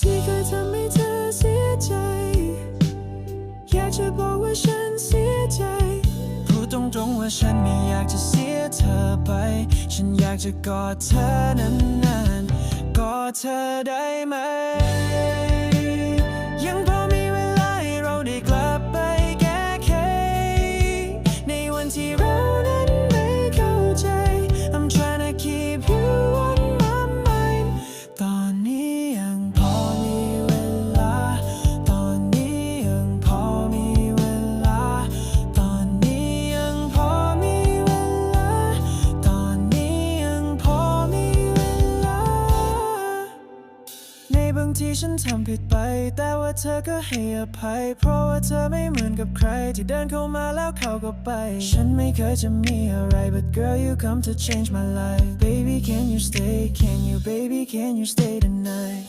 ที่เคยทำให้เธอเสียใจอยากจะบอกว่าฉันเสียใจ พูดตรงๆว่าฉันไม่อยากจะเสียเธอไป ฉันอยากจะกอดเธอนานๆ กอดเธอได้ไหม ยังพอมีเวลาให้เราได้กลับไปแก้ไขในวันที่ บางทีฉันทำผิดไป แต่ว่าเธอก็ให้อภัย เพราะว่าเธอไม่เหมือนกับใคร ที่เดินเข้ามาแล้วเขาก็ไป ฉันไม่เคยจะมีอะไร but girl you come to change my life baby can you stay can you baby can you stay tonight